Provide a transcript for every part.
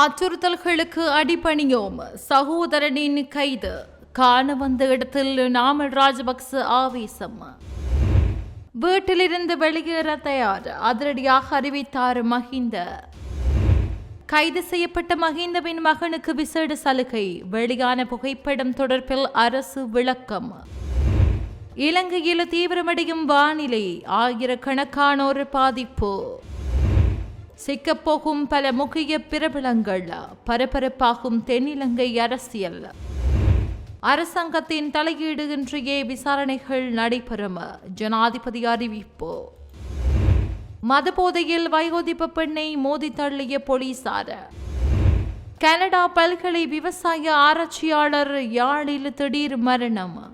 அச்சுறுத்தல்களுக்கு அடிபணியோம் சகோதரனின் கைது. காண வந்த இடத்தில் நாமல் ராஜபக்ச ஆவேசம். வீட்டிலிருந்து வெளியேற தயார். அதிரடியாக அறிவித்தார் மஹிந்த. கைது செய்யப்பட்ட மஹிந்தவின் மகனுக்கு விசேட சலுகை. வெளியான புகைப்படம் தொடர்பில் அரசு விளக்கம். இலங்கையில் தீவிரமடையும் வானிலை. ஆயிரக்கணக்கானோர் பாதிப்பு. சிக்கப்போகும் பல முக்கிய பிரபலங்கள். பரபரப்பாகும் தென்னிலங்கை அரசியல். அரசாங்கத்தின் தலையீடு இன்றையே விசாரணைகள் நடைபெறும். ஜனாதிபதி அறிவிப்பு. மதபோதையில் வயோதிப பெண்ணை மோதி தள்ளிய போலீசார். கனடா பல்கலை விவசாய ஆராய்ச்சியாளர் யாழில் திடீர் மரணம்.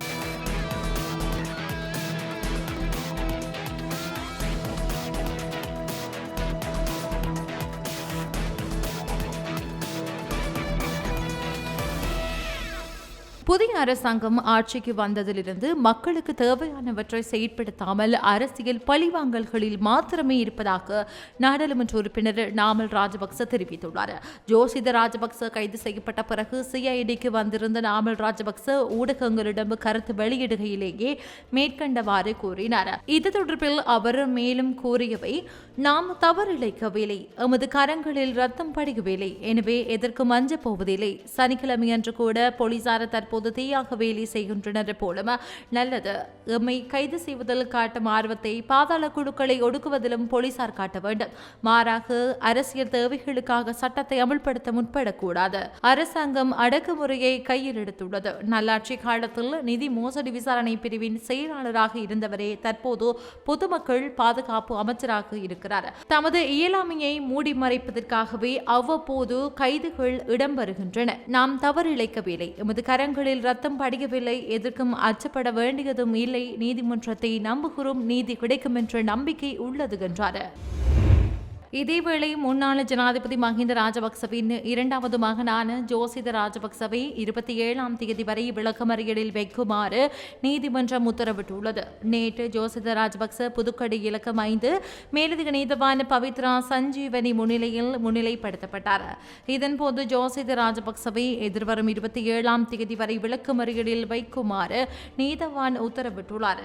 புதிய அரசாங்கம் ஆட்சிக்கு வந்ததிலிருந்து மக்களுக்கு தேவையானவற்றை செயற்படுத்தாமல் அரசியல் பழிவாங்கல்களில் மாத்திரமே இருப்பதாக நாடாளுமன்ற உறுப்பினர் நாமல் ராஜபக்ச தெரிவித்துள்ளார். ஜோசித ராஜபக்ச கைது செய்யப்பட்ட பிறகு சிஐடிக்கு வந்திருந்த நாமல் ராஜபக்ச ஊடகங்களிடம் கருத்து வெளியிடுகையிலேயே மேற்கண்டவாறு கூறினார். இது தொடர்பில் அவர் மேலும் கூறியவை நாம் தவறிழைக்கவில்லை எமது கரங்களில் ரத்தம் படிக்கவில்லை எனவே எதற்கும் அஞ்ச போவதில்லை? சனிக்கிழமையன்று கூட போலீசார் தற்போது தீயாக வேலை செய்கின்றனர் போலும்? நல்லது. எம்மை கைது செய்வதில் காட்டும் ஆர்வத்தை பாதாள குழுக்களை ஒடுக்குவதிலும் போலீசார் காட்ட வேண்டும். மாறாக அரசியல் தேவைகளுக்காக சட்டத்தை அமல்படுத்த முற்படக்கூடாது. அரசாங்கம் அடக்குமுறையை கையில் எடுத்துள்ளது. நல்லாட்சி காலத்தில் நிதி மோசடி விசாரணை பிரிவின் செயலாளராக இருந்தவரே தற்போது பொதுமக்கள் பாதுகாப்பு அமைச்சராக இருக்கிறார். தமது இயலாமையை மூடி மறைப்பதற்காகவே அவ்வப்போது கைதுகள் இடம்பெறுகின்றன. நாம் தவறிழைக்கவில்லை எமது கரங்களில் ரத்தம் படியவில்லை. எதற்கும் அச்சப்பட வேண்டியதும் இல்லை. நீதிமன்றத்தை நம்புகிறோம். நீதி கிடைக்கும் என்ற நம்பிக்கை உள்ளது என்றார். இதேவேளை முன்னாள் ஜனாதிபதி மஹிந்த ராஜபக்சவின் இரண்டாவது மகனான ஜோசித ராஜபக்சவை இருபத்தி ஏழாம் தேதி வரை விளக்கமறியலில் வைக்குமாறு நீதிமன்றம் உத்தரவிட்டுள்ளது. நேற்று ஜோசித ராஜபக்ச புதுக்கடி இலக்கம் ஐந்து மேலதிக நீதவான் பவித்ரா சஞ்சீவனி முன்னிலையில் முன்னிலைப்படுத்தப்பட்டார். இதன்போது ஜோசித ராஜபக்சவை எதிர்வரும் இருபத்தி ஏழாம் தேதி வரை விளக்கமறியலில் வைக்குமாறு நீதவான் உத்தரவிட்டுள்ளார்.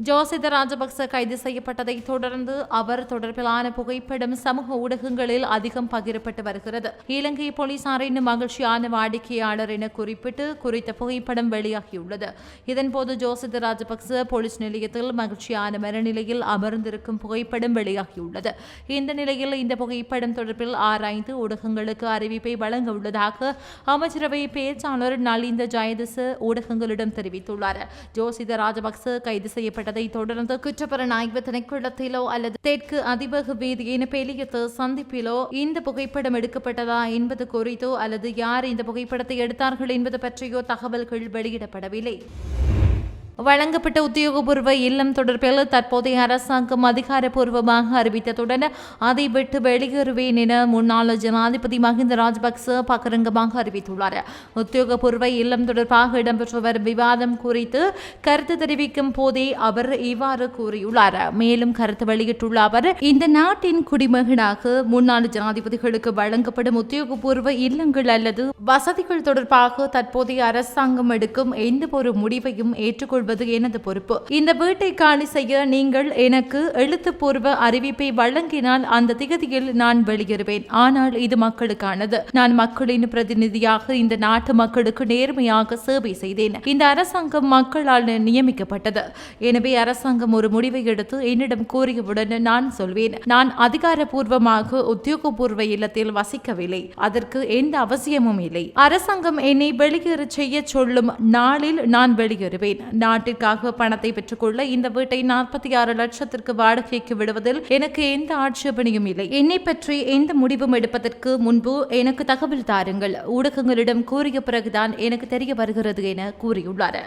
ஜோசித ராஜபக்ச கைது செய்யப்பட்டதை தொடர்ந்து அவர் தொடர்பிலான புகைப்படம் சமூக ஊடகங்களில் அதிகம் பகிரப்பட்டு வருகிறது இலங்கை போலீசாரின் மகிழ்ச்சியான வாடிக்கையாளர் என குறிப்பிட்டு குறித்த புகைப்படம் வெளியாகியுள்ளது இதன்போது ஜோசித ராஜபக்ச போலீஸ் நிலையத்தில் மகிழ்ச்சியான மரநிலையில் அமர்ந்திருக்கும் புகைப்படம் வெளியாகியுள்ளது இந்த நிலையில் இந்த புகைப்படம் தொடர்பில் ஆராய்ந்து ஊடகங்களுக்கு அறிவிப்பை வழங்க உள்ளதாக அமைச்சரவை பேச்சாளர் நலிந்த ஜயதிச ஊடகங்களிடம் தெரிவித்துள்ளார் ஜோசித ராஜபக்ச கைது செய்யப்பட்ட ஏற்பட்டதை தொடர்ந்து குற்றப்புலனாய்வு திணைக்களத்திலோ அல்லது தெற்கு அதிபக வீதியின் பெலியத்து சந்திப்பிலோ இந்த புகைப்படம் எடுக்கப்பட்டதா என்பது குறித்தோ அல்லது யார் இந்த புகைப்படத்தை எடுத்தார்கள் என்பது பற்றியோ தகவல்கள் வெளியிடப்படவில்லை. வழங்கப்பட்ட உத்தியோகபூர்வ இல்லம் தொடர்பில் தற்போதைய அரசாங்கம் அதிகாரப்பூர்வமாக அறிவித்ததுடன் அதை விட்டு வெளியேறுவேன் என முன்னாள் ஜனாதிபதி மஹிந்த ராஜபக்ச பகிரங்கமாக அறிவித்துள்ளார். உத்தியோகபூர்வ இல்லம் தொடர்பாக இடம்பெற்று வரும் விவாதம் குறித்து கருத்து தெரிவிக்கும் போதே அவர் இவ்வாறு கூறியுள்ளார். மேலும் கருத்து வெளியிட்டுள்ள அவர் இந்த நாட்டின் குடிமகனாக முன்னாள் ஜனாதிபதிகளுக்கு வழங்கப்படும் உத்தியோகபூர்வ இல்லங்கள் அல்லது வசதிகள் தொடர்பாக தற்போதைய அரசாங்கம் எடுக்கும் எந்த ஒரு முடிவையும் ஏற்றுக்கொள்வது கொள்வது எனது பொறுப்பு? இந்த வீட்டை காலி செய்ய நீங்கள் எனக்கு எழுத்துப்பூர்வ அறிவிப்பை வழங்கினால் அந்த திகதியில் நான் வெளியேறுவேன். ஆனால் இது மக்களுக்கானது. நான் மக்களின் பிரதிநிதியாக இந்த நாட்டு மக்களுக்கு நேர்மையாக சேவை செய்தேன். இந்த அரசாங்கம் மக்களால் நியமிக்கப்பட்டது. எனவே அரசாங்கம் ஒரு முடிவை எடுத்து என்னிடம் கூறியவுடன் நான் சொல்வேன். நான் அதிகாரப்பூர்வமாக உத்தியோகபூர்வ இல்லத்தில் வசிக்கவில்லை. அதற்கு எந்த அவசியமும் இல்லை. அரசாங்கம் என்னை வெளியேற செய்ய சொல்லும் நாளில் நான் வெளியேறுவேன். நாட்டிற்காக பணத்தை பெற்றுக்கொள்ள இந்த வீட்டை நாற்பத்தி ஆறு லட்சத்திற்கு வாடகைக்கு விடுவதில் எனக்கு எந்த ஆட்சேபனையும் இல்லை. என்னை பற்றி எந்த முடிவும் எடுப்பதற்கு முன்பு எனக்கு தகவல் தாருங்கள். ஊடகங்களிடம் கூறிய பிறகுதான் எனக்கு தெரிய வருகிறது என கூறியுள்ளார்.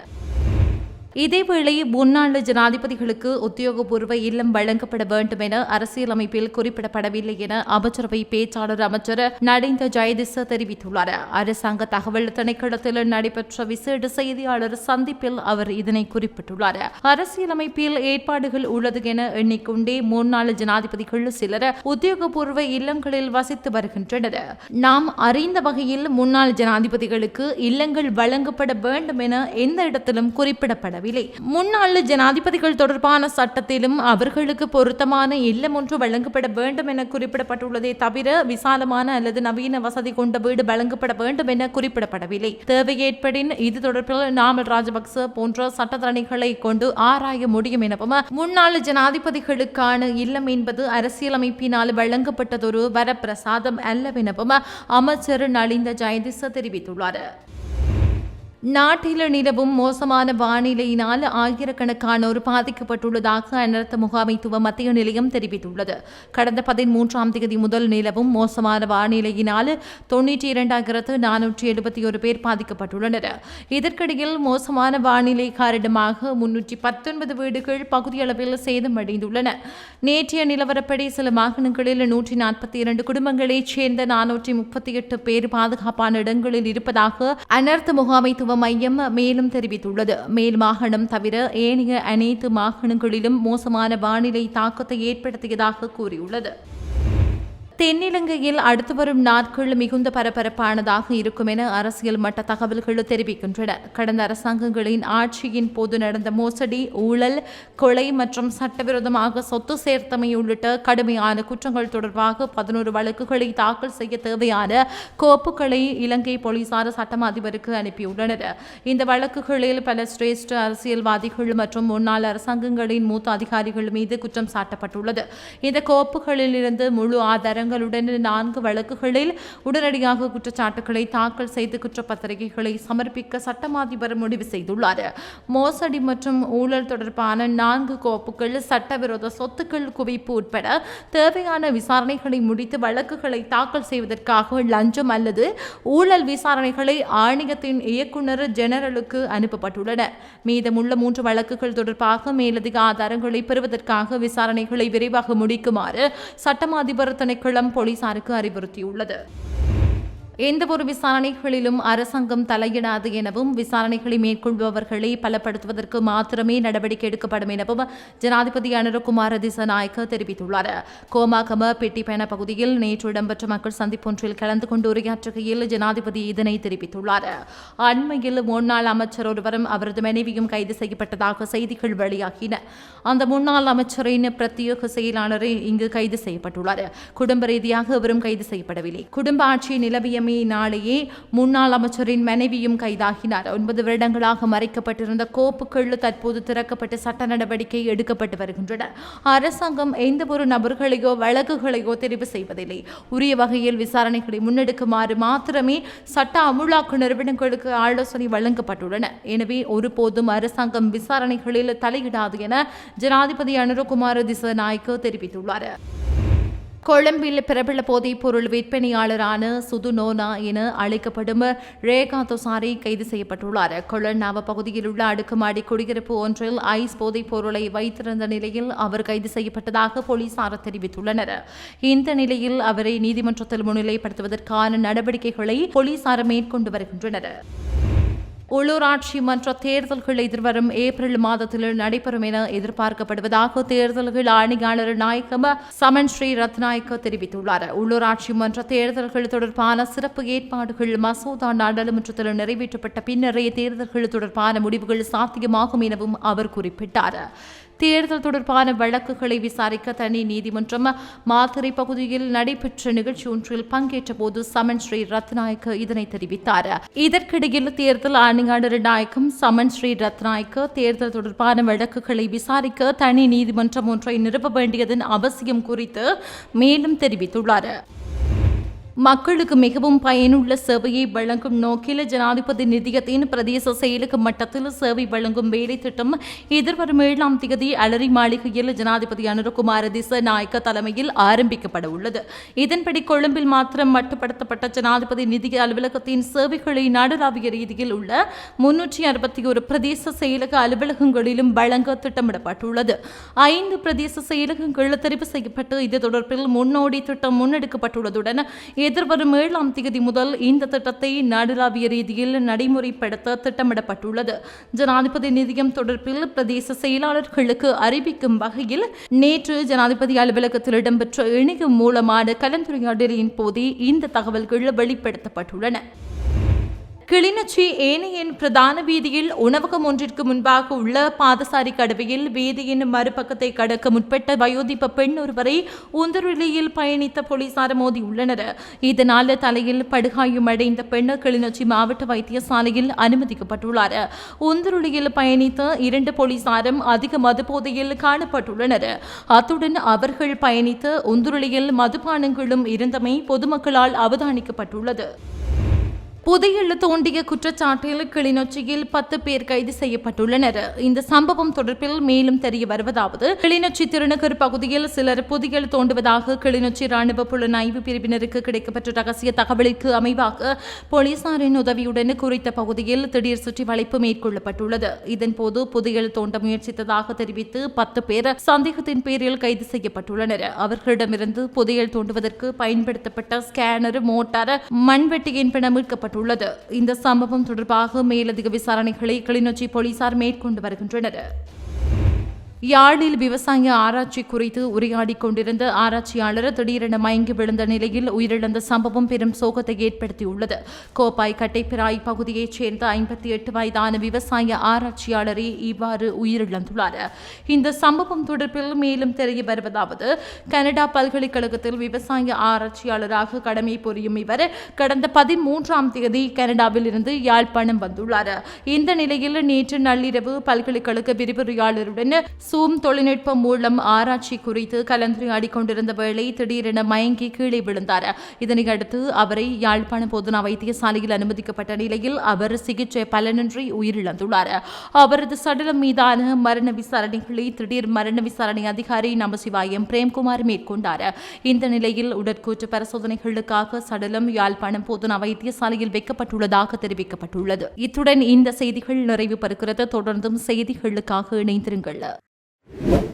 இதேவேளை முன்னாள் ஜனாதிபதிகளுக்கு உத்தியோகபூர்வ இல்லம் வழங்கப்பட வேண்டும் என அரசியலமைப்பில் குறிப்பிடப்படவில்லை என அமைச்சரவை பேச்சாளர் அமைச்சர் நடிந்த ஜெயதிச தெரிவித்துள்ளார். அரசாங்க தகவல் திணைக்களத்தில் நடைபெற்ற விசேட செய்தியாளர் சந்திப்பில் அவர் இதனை குறிப்பிட்டுள்ளார். அரசியலமைப்பில் ஏற்பாடுகள் உள்ளது என எண்ணிக்கொண்டே முன்னாள் ஜனாதிபதிகள் சிலர் உத்தியோகபூர்வ இல்லங்களில் வசித்து வருகின்றனர். நாம் அறிந்த வகையில் முன்னாள் ஜனாதிபதிகளுக்கு இல்லங்கள் வழங்கப்பட வேண்டும் என எந்த இடத்திலும் குறிப்பிடப்படவில்லை. முன்னாள் ஜனாதிபதிகள் தொடர்பான சட்டத்திலும் அவர்களுக்கு பொருத்தமான இல்லம் ஒன்று வழங்கப்பட வேண்டும் என குறிப்பிடப்பட்டுள்ளதே தவிர விசாலமான அல்லது நவீன வசதி கொண்ட வீடு வழங்கப்பட வேண்டும் என குறிப்பிடப்படவில்லை. தேவை ஏற்படின் இது தொடர்பில் நாமல் ராஜபக்ச போன்ற சட்டத்தரணிகளை கொண்டு ஆராய முடியும் எனவும் முன்னாள் ஜனாதிபதிகளுக்கான இல்லம் என்பது அரசியலமைப்பினால் வழங்கப்பட்டதொரு வரப்பிரசாதம் அல்லவெனவும் அமைச்சர் நலிந்த ஜெயதிச தெரிவித்துள்ளார். நாட்டில் நிலவும் மோசமான வானிலையினால் ஆயிரக்கணக்கானோர் பாதிக்கப்பட்டுள்ளதாக அனர்த்த முகாமைத்துவ மத்திய நிலையம் தெரிவித்துள்ளது. கடந்த பதிமூன்றாம் தேதி முதல் நிலவும் மோசமான வானிலையினால் தொன்னூற்றி இரண்டாயிரத்து நானூற்றி எழுபத்தி ஒரு பேர் பாதிக்கப்பட்டுள்ளனர். இதற்கிடையில் மோசமான வானிலை காரணமாக முன்னூற்றி பத்தொன்பது வீடுகள் பகுதியளவில் சேதமடைந்துள்ளன. நேற்றைய நிலவரப்படி சில மாகாணங்களில் நூற்றி நாற்பத்தி இரண்டு குடும்பங்களைச் சேர்ந்த நானூற்றி முப்பத்தி எட்டு பேர் பாதுகாப்பான இடங்களில் இருப்பதாக அனர்த்த முகாமைத்துவ மையம் மேலும் தெரிவித்துள்ளது. மேல் மாகாணம் தவிர ஏனைய அனைத்து மாகாணங்களிலும் மோசமான வானிலை தாக்கத்தை ஏற்படுத்தியதாக கூறியுள்ளது. தென்னிலங்கையில் அடுத்து வரும் நாட்கள் மிகுந்த பரபரப்பானதாக இருக்கும் என அரசியல் மட்ட தகவல்கள் தெரிவிக்கின்றன. கடந்த அரசாங்கங்களின் ஆட்சியின் போது நடந்த மோசடி ஊழல் கொலை மற்றும் சட்டவிரோதமாக சொத்து சேர்த்தமை உள்ளிட்ட கடுமையான குற்றங்கள் தொடர்பாக பதினோரு வழக்குகளை தாக்கல் செய்ய தேவையான கோப்புகளை இலங்கை போலீசார் சட்டம் அதிபருக்கு அனுப்பியுள்ளனர். இந்த வழக்குகளில் பல சிரேஷ்ட அரசியல்வாதிகள் மற்றும் முன்னாள் அரசாங்கங்களின் மூத்த அதிகாரிகள் மீது குற்றம் சாட்டப்பட்டுள்ளது. இந்த கோப்புகளில் இருந்து முழு ஆதாரங்களுடன் நான்கு வழக்குகளில் உடனடியாக குற்றச்சாட்டுகளை தாக்கல் செய்து குற்றப்பத்திரிகைகளை சமர்ப்பிக்க சட்டமாதிபர் முடிவு செய்துள்ளார். மோசடி மற்றும் ஊழல் தொடர்பான நான்கு கோப்புகள் சட்டவிரோத சொத்துக்கள் குவிப்பு உட்பட தேவையான விசாரணைகளை முடித்து வழக்குகளை தாக்கல் செய்வதற்காக லஞ்சம் அல்லது ஊழல் விசாரணைகளை ஆணையத்தின் இயக்குனர் ஜெனரலுக்கு அனுப்பப்பட்டுள்ளன. மீதமுள்ள மூன்று வழக்குகள் தொடர்பாக மேலதிக ஆதாரங்களை பெறுவதற்காக விசாரணைகளை விரைவாக முடிக்குமாறு சட்டமாதிபர் திணைக்களம் போலீசாருக்கு அறிவுறுத்தியுள்ளது. எந்தவொரு விசாரணைகளிலும் அரசாங்கம் தலையிடாது எனவும் விசாரணைகளை மேற்கொள்பவர்களை பலப்படுத்துவதற்கு மாத்திரமே நடவடிக்கை எடுக்கப்படும் எனவும் ஜனாதிபதி அனுரகுமார திசநாயக்க தெரிவித்துள்ளார். கோமாகம பெட்டிப்பேன பகுதியில் நேற்று இடம்பெற்ற மக்கள் சந்திப்பொன்றில் கலந்து கொண்டு உரையாற்றுகையில் ஜனாதிபதி இதனை தெரிவித்துள்ளார். அண்மையில் முன்னாள் அமைச்சர் ஒருவரும் அவரது மனைவியும் கைது செய்யப்பட்டதாக செய்திகள் வெளியாகின. அந்த முன்னாள் அமைச்சரின் பிரத்யேக செயலாளரே இங்கு கைது செய்யப்பட்டுள்ளார். குடும்ப ரீதியாக அவரும் கைது செய்யப்படவில்லை. குடும்ப ஆட்சி நிலவிய நாளையே முன்னாள் அமைச்சரின் மனைவியும் கைதாகினார். ஒன்பது வருடங்களாக மறைக்கப்பட்டிருந்த கோப்புக்கள் தற்போது திறக்கப்பட்டு சட்ட நடவடிக்கை எடுக்கப்பட்டு வருகின்றன. அரசாங்கம் எந்த ஒரு நபர்களையோ வழக்குகளையோ தெரிவு செய்வதில்லை. உரிய வகையில் விசாரணைகளை முன்னெடுக்குமாறு மாத்திரமே சட்ட அமுலாக்க நிறுவனங்களுக்கு ஆலோசனை வழங்கப்பட்டுள்ளன. எனவே ஒருபோதும் அரசாங்கம் விசாரணைகளில் தலையிடாது என ஜனாதிபதி அனுரகுமார திசநாயக்க தெரிவித்துள்ளார். கொழும்பில் பிரபல போதைப் பொருள் விற்பனையாளரான சுதுனோனா என அழைக்கப்படும் ரேகா தொசாரி கைது செய்யப்பட்டுள்ளார். கொள்ளநாவ பகுதியில் உள்ள அடுக்குமாடி குடியிருப்பு ஒன்றில் ஐஸ் போதைப் பொருளை வைத்திருந்த நிலையில் அவர் கைது செய்யப்பட்டதாக போலீசார் தெரிவித்துள்ளனர். இந்த நிலையில் அவரை நீதிமன்றத்தில் முன்னிலைப்படுத்துவதற்கான நடவடிக்கைகளை போலீசார் மேற்கொண்டு வருகின்றனர். உள்ளூராட்சி மன்ற தேர்தல்கள் எதிர்வரும் ஏப்ரல் மாதத்தில் நடைபெறும் என எதிர்பார்க்கப்படுவதாக தேர்தல்கள் ஆணையாளர் நாயக்கம சமன் ஸ்ரீ ரத்நாயக்க தெரிவித்துள்ளார். உள்ளூராட்சி மன்ற தேர்தல்கள் தொடர்பான சிறப்பு ஏற்பாடுகள் மசோதா நாடாளுமன்றத்தில் நிறைவேற்றப்பட்ட பின்னரே தேர்தல்கள் தொடர்பான முடிவுகள் சாத்தியமாகும் எனவும் அவர் குறிப்பிட்டார். தேர்தல் தொடர்பான வழக்குகளை விசாரிக்க தனி நீதிமன்றம் மாத்திரை பகுதியில் நடைபெற்ற நிகழ்ச்சி ஒன்றில் பங்கேற்ற போது சமன் ஸ்ரீ ரத்நாயக்க இதனை தெரிவித்தார். இதற்கிடையில் தேர்தல் ஆணையாளர் நாயக்கம் சமன் ஸ்ரீ ரத்நாயக்க தேர்தல் தொடர்பான வழக்குகளை விசாரிக்க தனி நீதிமன்றம் ஒன்றை நிறுவ வேண்டியதன் அவசியம் குறித்து மேலும் தெரிவித்துள்ளார். மக்களுக்கு மிகவும் பயனுள்ள சேவையை வழங்கும் நோக்கில் ஜனாதிபதி நிதியத்தின் பிரதேச செயலுக்கு மட்டத்தில் சேவை வழங்கும் வேலை திட்டம் எதிர்வரும் ஏழாம் தேதி அலரி மாளிகையில் ஜனாதிபதி அனுரகுமார திசநாயக்க தலைமையில் ஆரம்பிக்கப்பட உள்ளது இதன்படி கொழும்பில் மாத்திரம் மட்டுப்படுத்தப்பட்ட ஜனாதிபதி நிதி அலுவலகத்தின் சேவைகளை நாடளாவிய ரீதியில் உள்ள முன்னூற்றி அறுபத்தி ஒரு பிரதேச செயலக அலுவலகங்களிலும் வழங்க திட்டமிடப்பட்டுள்ளது. ஐந்து பிரதேச செயலகங்கள் தெரிவு செய்யப்பட்டு இது தொடர்பில் முன்னோடி திட்டம் முன்னெடுக்கப்பட்டுள்ளதுடன் எதிர்வரும் ஏழாம் தேதி முதல் இந்த திட்டத்தை நாடுலாவிய ரீதியில் நடைமுறைப்படுத்த திட்டமிடப்பட்டுள்ளது. ஜனாதிபதி நிதியம் தொடர்பில் பிரதேச செயலாளர்களுக்கு அறிவிக்கும் வகையில் நேற்று ஜனாதிபதி அலுவலகத்தில் இடம்பெற்ற இணையம் மூலமான கலந்துரையாடலின் போதே இந்த தகவல்கள் வெளிப்படுத்தப்பட்டுள்ளன. கிளிநொச்சி ஏனையின் பிரதான வீதியில் உணவகம் ஒன்றிற்கு முன்பாக உள்ள பாதசாரி கடவையில் வீதியின் மறுபக்கத்தை கடக்க முற்பட்ட வயோதிப பெண் ஒருவரை உந்துருளியில் பயணித்த போலீசார் மோதியுள்ளனர். இதனால் தலையில் படுகாயம் அடைந்த பெண் கிளிநொச்சி மாவட்ட வைத்தியசாலையில் அனுமதிக்கப்பட்டுள்ளார். உந்துருளியில் பயணித்த இரண்டு போலீசாரும் அதிக மதுபோதையில் காணப்பட்டுள்ளனர். அத்துடன் அவர்கள் பயணித்த உந்துருளியில் மதுபானங்களும் இருந்தமை பொதுமக்களால் அவதானிக்கப்பட்டுள்ளது. புதையல் தோண்டிய குற்றச்சாட்டில் கிளிநொச்சியில் பத்து பேர் கைது செய்யப்பட்டுள்ளனர். இந்த சம்பவம் தொடர்பில் மேலும் தெரிய வருவதாவது கிளிநொச்சி திருநகர் பகுதியில் சிலர் புதையல் தோண்டுவதாக கிளிநொச்சி ராணுவ புலனாய்வு பிரிவினருக்கு கிடைக்கப்பட்ட ரகசிய தகவலுக்கு அமைவாக போலீசாரின் உதவியுடன் குறித்த பகுதியில் திடீர் சுற்றி வளைப்பு மேற்கொள்ளப்பட்டுள்ளது. இதன்போது புதையல் தோண்ட முயற்சித்ததாக தெரிவித்து பத்து பேர் சந்தேகத்தின் பேரில் கைது செய்யப்பட்டுள்ளனர். அவர்களிடமிருந்து புதையல் தோண்டுவதற்கு பயன்படுத்தப்பட்ட ஸ்கேனர் மோட்டார் மண்வெட்டியின் என்பன மீட்கப்பட்டு செய்யப்பட்டுள்ளது இந்த சம்பவம் தொடர்பாக மேலதிக விசாரணைகளை கிளிநொச்சி போலீசார் மேற்கொண்டு வருகின்றனர். யாழில் விவசாய ஆராய்ச்சி குறித்து உரையாடி கொண்டிருந்த ஆராய்ச்சியாளர் திடீரென மயங்கி விழுந்த நிலையில் உயிரிழந்த சம்பவம் பெரும் சோகத்தை ஏற்படுத்தியுள்ளது. கோப்பாய் கட்டைப்பிராய் பகுதியைச் சேர்ந்த ஐம்பத்தி எட்டு வயதான விவசாய ஆராய்ச்சியாளரே இவ்வாறு உயிரிழந்துள்ளார். இந்த சம்பவம் தொடர்பில் மேலும் தெரிய வருவதாவது கனடா பல்கலைக்கழகத்தில் விவசாய ஆராய்ச்சியாளராக கடமை புரியும் இவர் கடந்த பதிமூன்றாம் தேதி கனடாவில் இருந்து யாழ்ப்பாணம் வந்துள்ளார். இந்த நிலையில் நேற்று நள்ளிரவு பல்கலைக்கழக விரிவுரையாளருடன் சூம் தொழில்நுட்பம் மூலம் ஆராய்ச்சி குறித்து கலந்துரையாடி கொண்டிருந்த வேளை திடீரென மயங்கி கீழே விழுந்தார். இதனையடுத்து அவரை யாழ்ப்பாணம் பொதுனா வைத்தியசாலையில் அனுமதிக்கப்பட்ட நிலையில் அவர் சிகிச்சை பலனின்றி உயிரிழந்துள்ளார். அவரது சடலம் மீதான மரண விசாரணைகளை திடீர் மரண விசாரணை அதிகாரி நமசிவாயம் பிரேம்குமார் மேற்கொண்டார். இந்த நிலையில் உடற்கூற்று பரிசோதனைகளுக்காக சடலம் யாழ்ப்பாணம் பொதுனா வைத்தியசாலையில் வைக்கப்பட்டுள்ளதாக தெரிவிக்கப்பட்டுள்ளது. இத்துடன் இந்த செய்திகள் நிறைவு பெறுகிறது. தொடர்ந்தும் செய்திகளுக்காக இணைந்திருங்கள். You